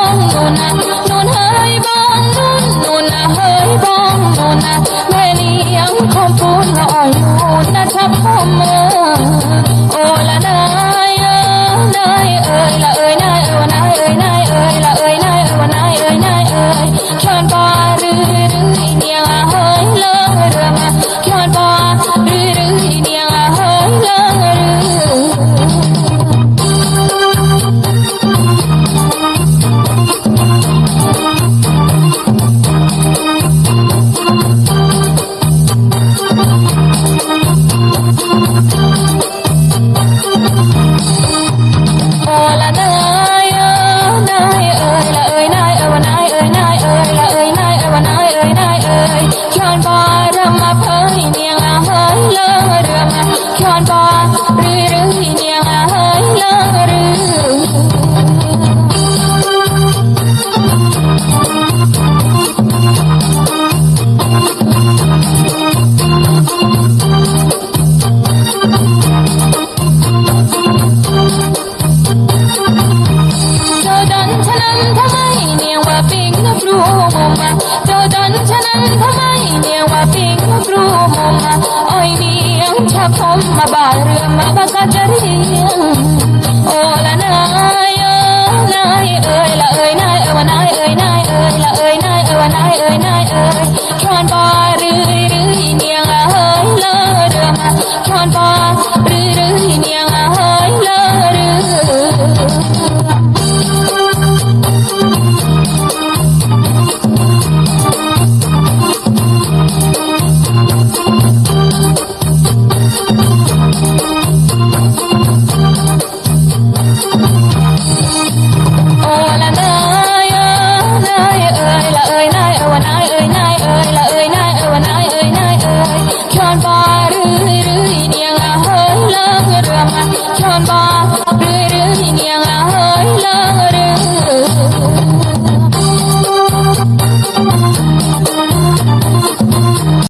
องนู่นนะนู่นเฮ้ยบองนู่นนู่นนะเฮ้ยบองนู่นแม่เลี้ยงขอปูนอยู่นนะทับพ่อเออละนายเอ้ยนายเอ้ยละเอ้ยนายเอ้ยนายเอ้ยนายเอ้ยละเอ้ยนายเอ้ยนายเอ้ยนายเอ้ยเชิญปารือ ชอนบอนรีหรือเนียงเฮ้ยเลิกหรือเจ้ดันฉันนั้นทำไมเนี่ยว่าปิงนับรู้มุมเจ้ดันฉันนั้นทำ ผมมาบาเรือมาบากัจรีงโอ้ละนายเอ้ยนายเอ้ยละเอ้ยนายเอ้ยว่านายเอ้ยนายเอ้ยละเอ้ยนายเอ้ยว่านายเอ้ยนายเอ้ยทรานบา นายเอ่ยละเอ่ยนายเอ่ยว่านายเอ่ยนายเอ่ยชอนบอรือรือเดียงละเฮ้ยเลิกเรือมาชอนบอ